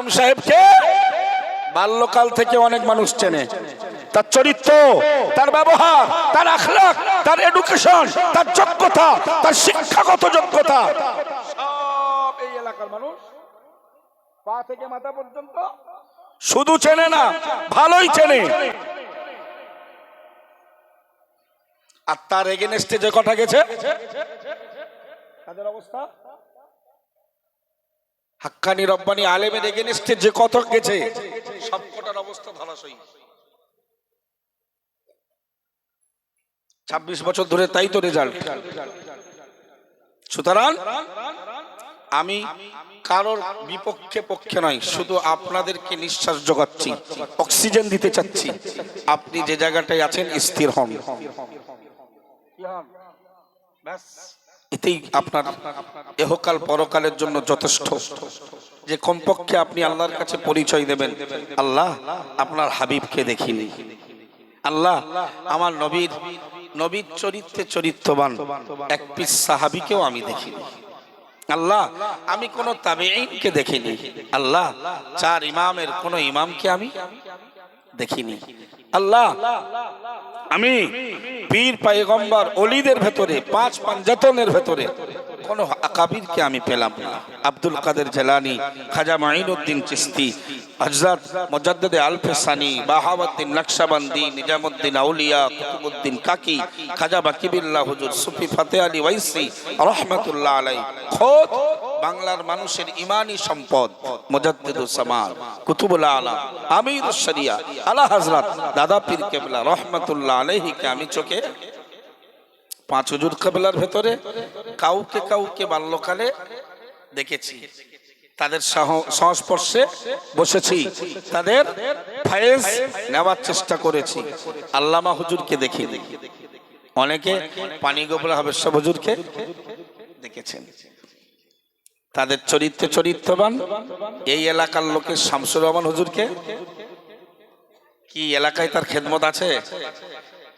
কাইম সাহেবকে বাল্যকাল থেকে অনেক মানুষ চেনে। তার চরিত্র, তার ব্যবহার, তার আখলাক তার এডুকেশন তার যোগ্যতা, তার শিক্ষাগত যোগ্যতা। সব এই এলাকার মানুষ পা থেকে মাথা পর্যন্ত শুধু চেনে না, ভালোই চেনে। আর তার এগেনস্টে যে কথা গেছে? তাদের অবস্থা? হাক্কানি রব্বানি আলেমের এগেনস্টে যে কত গেছে। সব কটার অবস্থা ধরাশয়ী। ছাব্বিশ বছর ধরে তাই তো রেজাল্ট। সুতরাং আমি কারোর বিপক্ষে পক্ষে নয়, শুধু আপনাদেরকে নিঃশ্বাস জোগাচ্ছি, অক্সিজেন দিতে চাচ্ছি। আপনি যে জায়গাটায় আছেন, স্থির হন। এতেই আপনার এহকাল পরকালের জন্য যথেষ্ট। যে কমপক্ষে আপনি আল্লাহর কাছে পরিচয় দেবেন, আল্লাহ আপনার হাবিবকে দেখিনি। আল্লাহ আমার নবীর নবীর চরিত্রে চরিত্রবান এক পিস সাহাবিকেও আমি দেখিনি। আল্লাহ আমি কোন তাবেঈনকে দেখিনি। আল্লাহ চার ইমামের কোন ইমামকে আমি দেখিনি। আল্লাহ আমি পীর পায়গম্বর অলিদের ভেতরে, পাঁচ পাঞ্জাতনের ভেতরে, কোনো আকাবিরকে আমি পেলাম না। আব্দুল কাদের জেলানি, খাজা মাইনুদ্দিন চিস্তি হজরত মুজাদ্দদ আলফে সানি, বাহাউদ্দিন নকশবন্দি, নিজামুদ্দিন আউলিয়া, কুতুবুদ্দিন কাকি, খাজা বাকিবিল্লাহ হুজুর সুফি ফাতে আলী ওয়াইসি, রহমতুল্লাহ আলাই খোদ বাংলার মানুষের ইমানি সম্পদ মুজাদ্দিদুস সামাল, কুতুবুল আলা, আমির শরিয়া আলা হযরত দাদা পীর কেবলা, রহমতুল্লাহ আলাইহিকে আমি চোখে, পাঁচ হুজুর কেবলার ভেতরে, কাউকে কাউকে বাল্যকালে দেখেছি। তাদের সংস্পর্শে বসেছি। তাদের ফায়েজ নেওয়ার চেষ্টা করেছি। আল্লামা হুজুরকে দেখি। অনেকে পানি গোবরা হাবেশ্বর হুজুরকে দেখেছেন। তাদের চরিত্রে চরিত্রবান এই এলাকার লোকের শামসুর রহমান হুজুরকে। কি এলাকায় তার খেদমত আছে?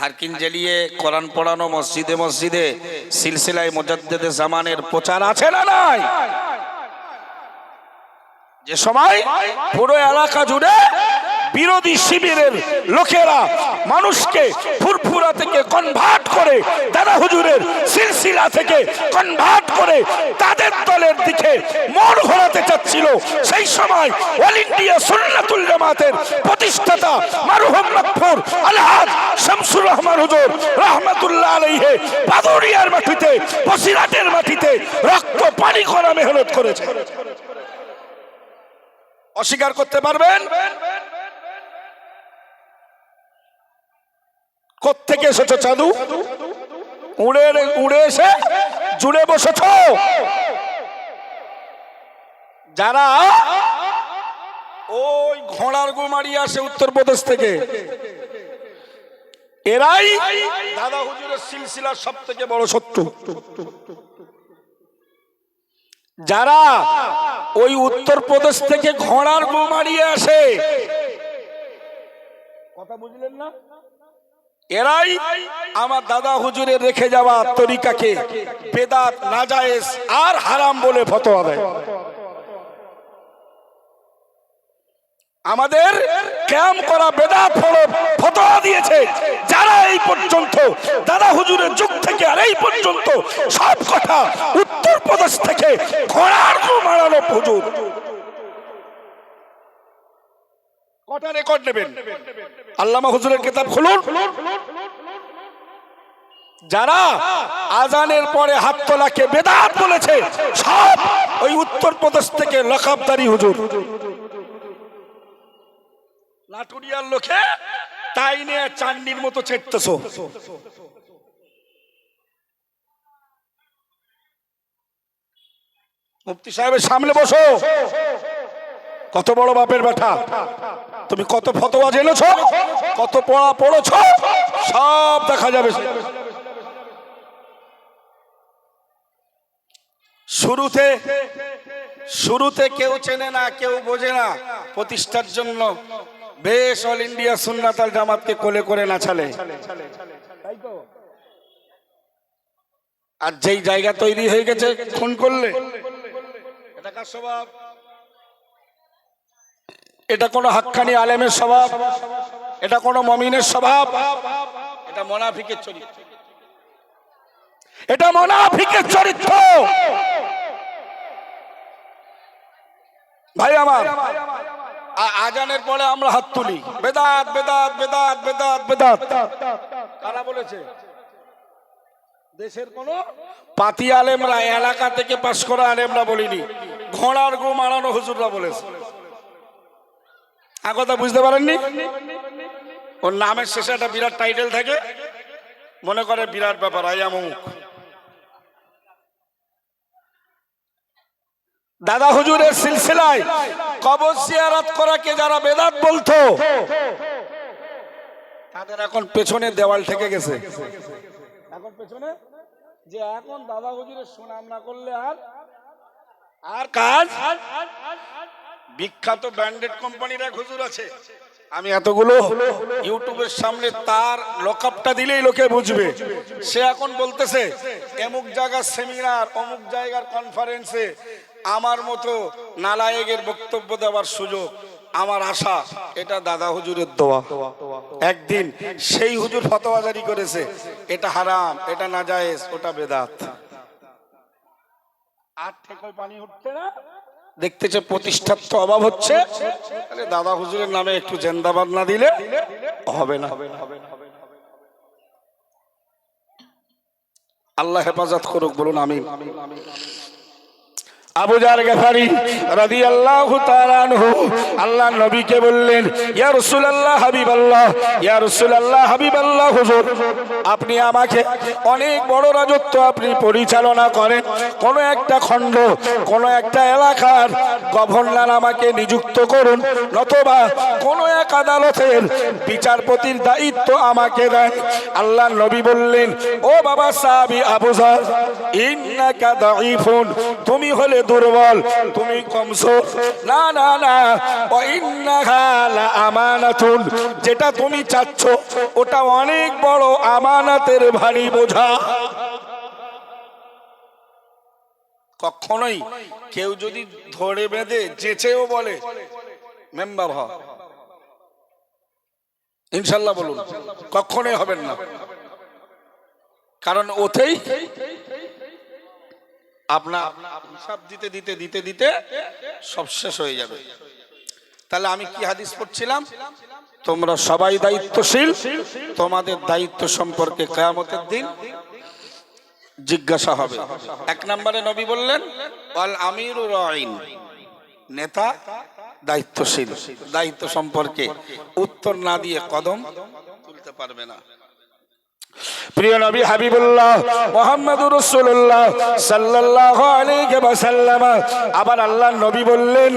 হারকিন জ্বালিয়ে কোরআন পড়ানো মসজিদে মসজিদে সিলসিলায় মোজাদ্দেদে জামানের প্রচার আছে না নাই? যে সময় পুরো এলাকা জুড়ে বিরোধী শিবিরের লোকেরা মানুষকে ফুরফুরা থেকে কনভার্ট করে, দাদা হুজুরের সিলসিলা থেকে কনভার্ট করে তাদের দলের দিকে মন ঘোরাতে চাচ্ছিল। সেই সময় অল ইন্ডিয়া সুন্নাতুল জামাতের প্রতিষ্ঠাতা মারুহম মাকফুর আলহাজ শামসুর রহমান হুজুর রহমাতুল্লাহ আলাইহে বাদুরিয়ার মাটিতে, বসিরাটের মাটিতে রক্ত, পানি করা মেহনত করেছে। অস্বীকার করতে পারবেন? কোত্থেকে এসেছ চাঁদু? উড়ে উড়ে এসে জুড়ে বসেছ? যারা ওই ঘোড়ার গোমারি আসে উত্তরপ্রদেশ থেকে, এরাই দাদা হুজুরের সিলসিলার সব থেকে বড় শত্রু। যারা ওই উত্তরপ্রদেশ থেকে ঘোড়ার গো মারিয়ে আসে। কথা বুঝলেন না? এরাই আমার দাদা হুজুরের রেখে যাওয়া তরিকাকে বেদাত নাজায়েজ আর হারাম বলে ফতোয়া দেয়। আমাদের ক্যাম্প করা বেদাত ফলো ফতোয়া দিয়েছে। যারা এই পর্যন্ত দাদা হুজুরের যুগ থেকে আর এই পর্যন্ত সব কথা উত্তরপ্রদেশ থেকে ঘোড়ার মারানো হুজুর কটা রেকর্ড নেবেন? আল্লামা হুজুরের কিতাব খুলুন। যারা আজানের পরে হাত তোলাকে বেদাত বলেছে, সব ওই উত্তরপ্রদেশ থেকে লকাবদারি হুজুর। লাটুরিয়ার লোকে তাই নিয়ে চান্ডির মতো চেটতেছ মুফতি সাহেবের সামনে বসো। কত বড় বাপের বেটা তুমি কত ফতোয়া জেনেছ, কত পড়া পড়েছ, সব দেখা যাবে। শুরুতে শুরুতে কেউ চেনে না, কেউ বোঝে না, প্রতিষ্ঠার জন্য বেশ অল ইন্ডিয়া সুন্নাতাল জামাতকে কোলে করে নাচালে আর যেই জায়গা তৈরি হয়ে গেছে, খুন করলে এটা কার স্বভাব। এটা কোনো হাক্কানি আলেমের স্বভাব এটা কোনো মমিনের স্বভাব। এটা মোনাফিকের চরিত্র। এটা মোনাফিকের চরিত্র। ভাই আমার আজানের পরে আমরা হাত তুলি। বেদাত বেদাত বেদাত বেদাত বেদাত। কারা বলেছে? দেশের কোন পাতি আলেমরা এলাকা থেকে পাশ করা আলেমরা বলিনি। ঘোড়ার গো মারানো হুজুররা বলেছে। কথা বুঝতে পারেননি? ওর নামের শেষে একটা বিরাট টাইটেল থাকে। মনে করে বিরাট ব্যাপার আইয়া মুখ দাদা হুজুরের সিলসিলায় কবর জিয়ারাত করাকে যারা বেদাত বলতো, তাদের এখন পেছনে দেওয়াল ঠেকে গেছে। এখন পেছনে, যে এখন দাদা হুজুরের সুনাম না করলে আর আর কাজ? বিখ্যাত ব্র্যান্ডেড কোম্পানির এক হুজুর আছে। আমি এতগুলো ইউটিউবের সামনে তার লকআপটা দিলেই লোকে বুঝবে। সে এখন বলতেছে, এমুক জায়গার সেমিনার, অমুক জায়গার কনফারেন্সে আমার মতো নালায়েকের বক্তব্য দেওয়ার সুযোগ আমার আশা, এটা দাদা হুজুরের দোয়া। একদিন সেই হুজুর ফতোয়া জারি করেছে, এটা হারাম, এটা নাজায়েজ, ওটা বেদাত। আর ঠেকোয় পানি উঠছে না? দেখতেছে প্রতিষ্ঠার তো অভাব হচ্ছে দাদা হুজুরের নামে একটু জেন্দাবাদ না দিলে হবে না। আল্লাহ হেফাজত করুক, বলুন আমি আবুজার গেফারি রাদিয়াল্লাহু তাআলা আনহু আল্লাহ নবীকে বললেন, ইয়া রাসূলুল্লাহ হাবিবাল্লাহ, ইয়া রাসূলুল্লাহ হাবিবাল্লাহ হুজুর, আপনি আমাকে অনেক বড় রাজত্ব আপনি পরিচালনা করেন। কোন একটা খণ্ড, কোন একটা এলাকার গভর্নর আমাকে নিযুক্ত করুন, নতবা কোন এক আদালতের বিচারপতির দায়িত্ব আমাকে দেন। আল্লাহ নবী বললেন, ও বাবা সাহাবী আবুজার ইন্নাকা দাঈফুন, তুমি হলে দুর্বল, তুমি কমজোর। না না না আমানাতুন, যেটা তুমি চাচ্ছ, ওটা অনেক বড় আমানাতের ভারী বোঝা। কখনোই কেউ যদি ধরে বেঁধে যেচেও বলে, মেম্বার হ ইনশাল্লাহ বলুন, কখনোই হবেন না। কারণ ওতেই আপনার হিসাব দিতে দিতে দিতে দিতে সব শেষ হয়ে যাবে। তাহলে আমি কি হাদিস পড়ছিলাম? তোমরা সবাই দায়িত্বশীল, তোমাদের দায়িত্ব সম্পর্কে কেয়ামতের দিন জিজ্ঞাসা হবে। এক নম্বরে নবী বললেন অল আমির নেতা দায়িত্বশীল, দায়িত্ব সম্পর্কে উত্তর না দিয়ে কদম তুলতে পারবে না। প্রিয় নবী হাবিবুল্লাহ সাল্লাল্লাহু আলাইহি ওয়াসাল্লাম, আবার আল্লাহ নবী বললেন,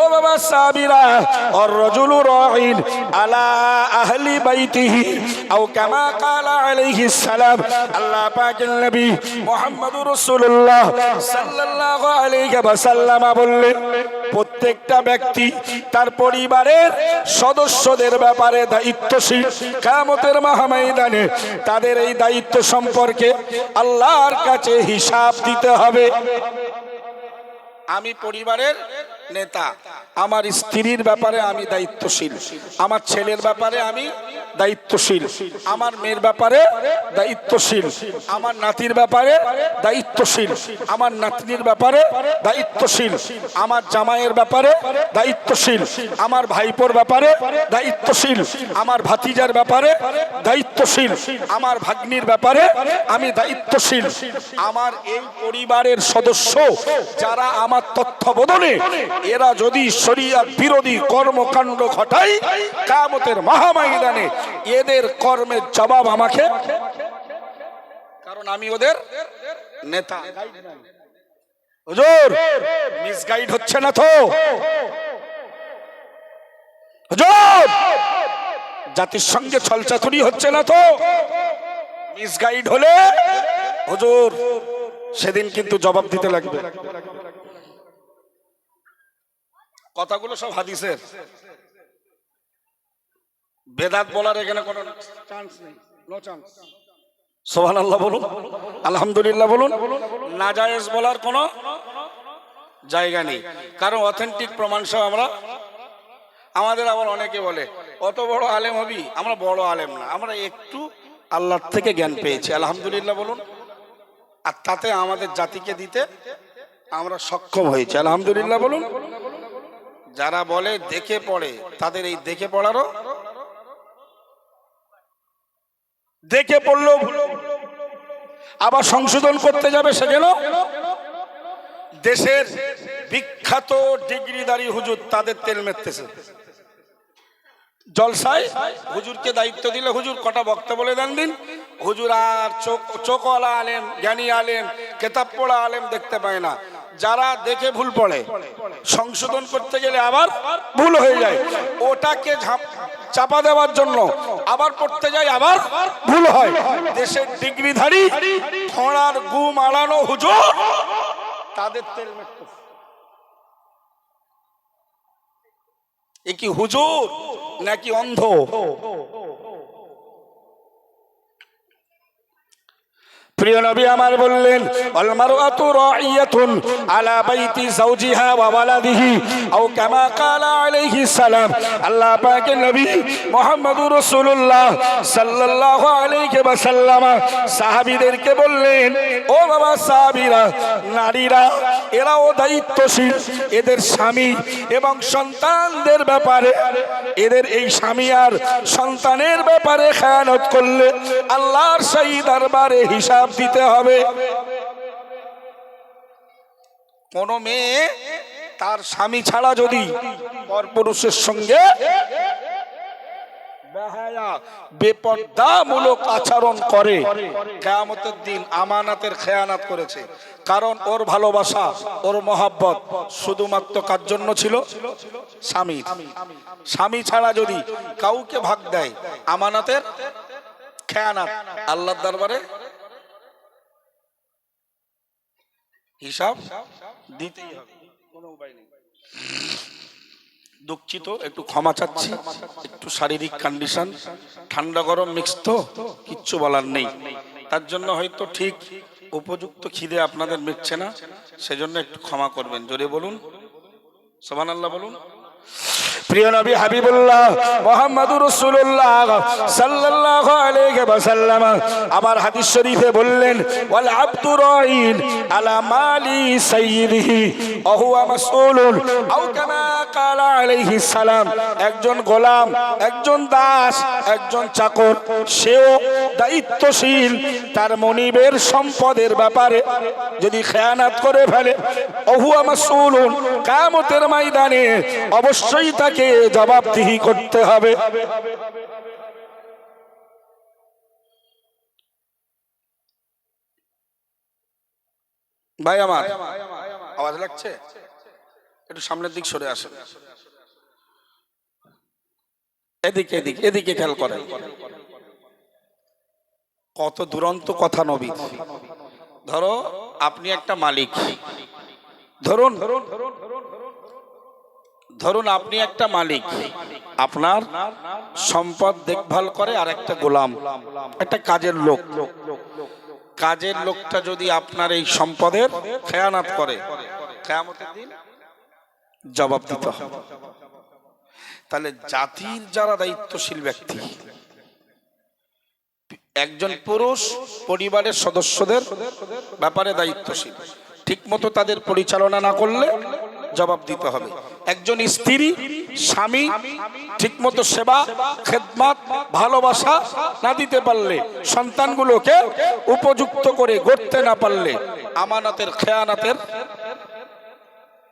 ও বাবা সাহাবীরা আর রাজুলু আলা আহলি বাইতিহি আও কামা সালাম। আল্লাহ নবী মোহাম্মদুর রাসূলুল্লাহ সাল্লাল্লাহু বললেন, প্রত্যেকটা ব্যক্তি তার পরিবারের সদস্যদের ব্যাপারে দায়িত্বশীল। কামতের মহাময়দানে তাদের এই দায়িত্ব সম্পর্কে আল্লাহর কাছে হিসাব দিতে হবে। আমি পরিবারের নেতা। আমার স্ত্রীর ব্যাপারে আমি দায়িত্বশীল। আমার ছেলের ব্যাপারে আমি দায়িত্বশীল। আমার মেয়ের ব্যাপারে দায়িত্বশীল। আমার নাতির ব্যাপারে দায়িত্বশীল। আমার নাতনির ব্যাপারে দায়িত্বশীল। আমার জামাইয়ের ব্যাপারে দায়িত্বশীল। আমার ভাইপোর ব্যাপারে দায়িত্বশীল। আমার ভাতিজার ব্যাপারে দায়িত্বশীল। আমার ভাগ্নির ব্যাপারে আমি দায়িত্বশীল। আমার এই পরিবারের সদস্য যারা আমার তত্ত্বাবধানে এরা যদি শরিয়াত বিরোধী কর্মকাণ্ড ঘটায় কামতের মহাময়দানে এদের কর্মের জবাব আমাকে কারণ আমি ওদের নেতা। হুজুর মিসগাইড হচ্ছে না তো। হুজুর, জাতির সঙ্গে ছলচাতুরি হচ্ছে না তো। মিসগাইড হলে, হুজুর, সেদিন কিন্তু জবাব দিতে লাগবে। কথাগুলো সব হাদিসের। বেদাত বলার এখানে কোনো চান্স নেই নো চান্স সোহান আল্লাহ বলুন, আলহামদুলিল্লাহ বলুন না নাজায়েজ বলার কোনো জায়গা নেই। কারণ অথেন্টিক প্রমাণ সহ আমরা, আমাদের আবার অনেকে বলে, অত বড় আলেম হবি? আমরা বড় আলেম না, আমরা একটু আল্লাহর থেকে জ্ঞান পেয়েছি। আলহামদুলিল্লাহ বলুন, আর তাতে আমাদের জাতিকে দিতে আমরা সক্ষম হয়েছি। আলহামদুলিল্লাহ বলুন যারা বলে দেখে পড়ে, তাদের এই দেখে পড়ারও দেখে পড়ল, আবার সংশোধন করতে যাবে সেখানেও দেশের বিখ্যাত ডিগ্রিদারি হুজুর তাদের তেল মেরতেছে জলসায় হুজুরকে দায়িত্ব দিলে হুজুর কটা বক্তব্য বলে দেন দিন? হুজুর আর চোখ চোখওয়ালা আলেম, জ্ঞানী আলেম কেতাব পড়া আলেম দেখতে পায় না। যারা দেখে ভুল পড়ে, সংশোধন করতে গেলে আবার ভুল হয়ে যায়। ওটাকে চাপা দেওয়ার জন্য আবার পড়তে যায়, আবার ভুল হয়। দেশের ডিগ্রিধারী খড়ার গু মারানো হুজুর, তাদের তেল এ কি হুজুর নাকি অন্ধ? প্রিয় নবী আমার বললেন আল মারআতু রাইয়াতুন আলা বাইতি যাওজিহা ওয়া ওয়ালাদিহি আও কামা ক্বালা আলাইহি সালাম। আল্লাহ পাকের নবী মুহাম্মদুর রাসূলুল্লাহ সাল্লাল্লাহু আলাইহি ওয়াসাল্লাম সাহাবীদেরকে বললেন, ও বাবা সাহাবীরা, নারীরা, এরাও দায়িত্বশীল। এদের স্বামী এবং সন্তানদের ব্যাপারে, এদের এই স্বামী আর সন্তানের ব্যাপারে খেয়ানত করলে আল্লাহর সেই দরবারে হিসাব দিতে হবে। কোন মেয়ে তার স্বামী ছাড়া যদি পরপুরুষের সঙ্গে বেপর্দামূলক আচরণ করে, কেয়ামতের দিন আমানাতের খেয়ানাত করেছে। কারণ ওর ভালোবাসা, ওর মহাব্বত শুধুমাত্র কার জন্য ছিল? স্বামী স্বামী ছাড়া যদি কাউকে ভাগ দেয়, আমানাতের খেয়ানাত, আল্লাহর দরবারে হিসাব দিতেই হবে। কোনো উপায় নেই দুঃখিত, একটু ক্ষমা চাচ্ছি। একটু শারীরিক কন্ডিশন ঠান্ডা, গরম মিক্স তো, কিচ্ছু বলার নেই। তার জন্য হয়তো ঠিক উপযুক্ত খিদে আপনাদের মিটছে না। সেজন্য একটু ক্ষমা করবেন। জোরে বলুন। সোমান আল্লাহ বলুন। প্রিয় নবী হাবিবুল্লাহ মোহাম্মদুর রাসূলুল্লাহ সাল্লাল্লাহু আলাইহি ওয়াসাল্লাম আবার হাদিস শরীফে বললেন, ওয়াল আবদু রাইন আলা মালি সাইয়্যিদিহি, ওয়া হুয়া মাসউলুন, আও কামা ক্বালা আলাইহি সালাম। একজন গোলাম, একজন দাস, একজন চাকর, সেও দায়িত্বশীল, তার মনিবের সম্পদের ব্যাপারে যদি খেয়ানাত করে ফেলে অহুয়া মাসউলুন কিয়ামতের ময়দানে অবশ্যই তাকে জবাবদিহি করতে হবে। ভাই আমার, আওয়াজ লাগছে? একটু সামনের দিক সরে আসে এদিকে এদিকে এদিকে খেয়াল করেন। কত দুরন্ত কথা নবী। ধরো, আপনি একটা মালিক। ধরুন ধরুন ধরুন ধরুন আপনি একটা মালিক, আপনার সম্পদ দেখভাল করে আর একটা গোলাম, একটা কাজের লোক। কাজের লোকটা যদি আপনার এই সম্পদের খেয়ানাত করে জবাব দিতে হবে। তাহলে জাতির যারা দায়িত্বশীল ব্যক্তি, একজন পুরুষ পরিবারের সদস্যদের ব্যাপারে দায়িত্বশীল, ঠিকমতো তাদের পরিচালনা না করলে জবাব দিতে হবে। একজন স্ত্রী, স্বামী, ঠিকমতো সেবা, খেদমাত, ভালোবাসা না দিতে পারলে, সন্তানগুলোকে উপযুক্ত করে গড়তে না পারলে আমানাতের, খেয়ানাতের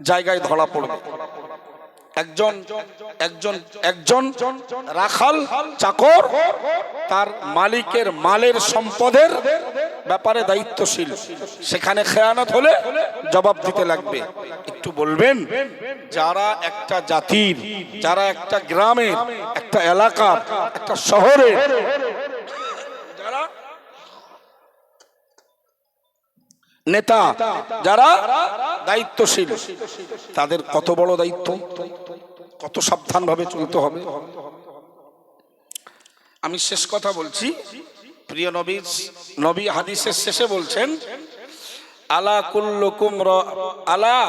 জায়গায় ধরা পড়বে। একজন একজন একজন রাখাল চাকর, তার মালিকের মালের সম্পদের ব্যাপারে দায়িত্বশীল। সেখানে খেয়ানত হলে জবাব দিতে লাগবে। একটু বলবেন, যারা একটা জাতির, যারা একটা গ্রামের, একটা এলাকার, একটা শহরের, যারা নেতা, যারা দায়িত্বশীল, তাদের কত বড় দায়িত্ব? কত সাবধান ভাবে চলতে হবে? আমি শেষ কথা বলছি। প্রিয় নবী নবী হাদিসের শেষে বলছেন, আলা কুল্লুকুম আলা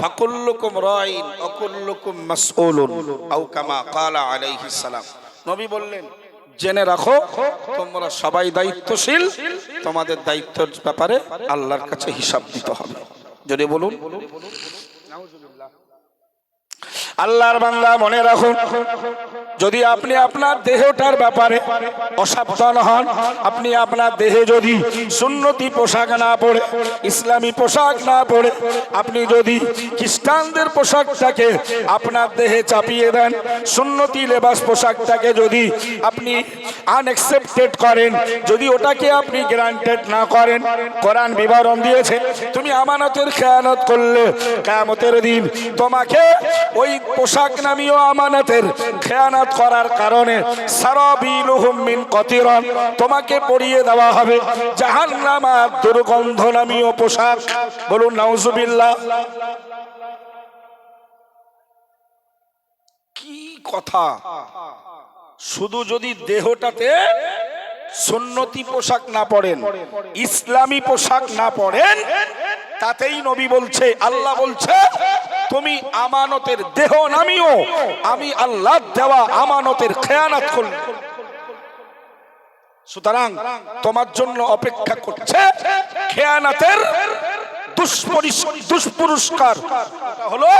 ফাকুল্লুকুম রাইন, অকুল্লুকুম মাসউলুন, আও কামা ক্বালা আলাইহিস সালাম। নবী বললেন, জেনে রাখো, তোমরা সবাই দায়িত্বশীল, তোমাদের দায়িত্বের ব্যাপারে আল্লাহর কাছে হিসাব দিতে হবে। যদি বলুন। আল্লাহর বান্দা মনে রাখুন যদি আপনি আপনার দেহটার ব্যাপারে অসাবধান হন, আপনি আপনার দেহে যদি সুন্নতি পোশাক না পরে, ইসলামী পোশাক না পরে, আপনি যদি খ্রিস্টানদের পোশাকটাকে আপনার দেহে চাপিয়ে দেন, সুন্নতি লেবাস পোশাকটাকে যদি আপনি আনএক্সেপ্টেড করেন, যদি ওটাকে আপনি গ্রান্টেড না করেন, কোরআন বিবরণ দিয়েছে, তুমি আমানতের খেয়ানত করলে কেয়ামতের দিন তোমাকে ওই পোশাক নামীয় আমানতের খেয়ানত করার কারণে তোমাকে পরিয়ে দেওয়া হবে জাহান্নামা দুর্গন্ধ নামীয় পোশাক। বলুন, নাউজুবিল্লাহ। কি কথা? শুধু যদি দেহটাতে সুন্নতি পোশাক না পড়েন, ইসলামী পোশাক না পড়েন, তাতেই নবী বলছে, আল্লাহ বলছে তুমি আমানতের দেহ নামিও। আমি আল্লাহ দেওয়া আমানতের খেয়ানাত করল সুতরাং তোমার জন্য অপেক্ষা করছে খেয়ানাতের দুষ্পরিস- দুষ্পুরস্কার। হলো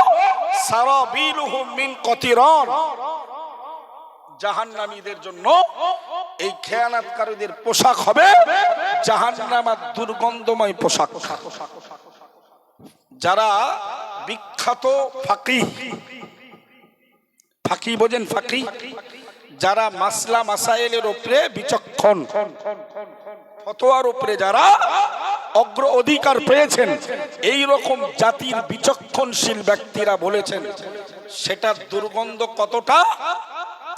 জাহান্নামীদের জন্য এই খেয়ানাতকারীদের পোশাক হবে জাহান্নামার দুর্গন্ধময় পোশাক। যারা বিখ্যাত ফাঁকি। ফাকি বোঝেন ফাকি? যারা মাসলা মাসাইলের উপরে বিচক্ষণ। ফতোয়ার উপরে যারা অগ্র অধিকার পেয়েছেন এই রকম জাতির বিচক্ষণশীল ব্যক্তিরা বলেছেন, সেটার দুর্গন্ধ কতটা?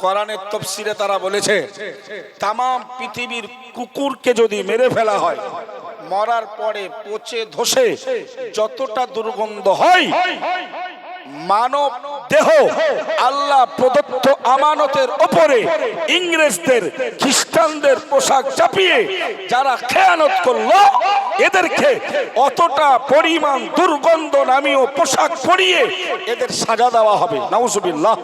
কোরআনের তফসিরে তারা বলেছে তাম পৃথিবীর কুকুরকে যদি মেরে ফেলা হয় মরার পরে পচে ধসে যতটা দুর্গন্ধ হয়, মানব দেহ আল্লাহ প্রদত্ত আমানতের ওপরে ইংরেজদের, খ্রিস্টানদের পোশাক চাপিয়ে যারা খেয়ানত করল, এদেরকে অতটা পরিমাণ দুর্গন্ধ নামীয় পোশাক পরিয়ে এদের সাজা দেওয়া হবে। নাউজুবিল্লাহ।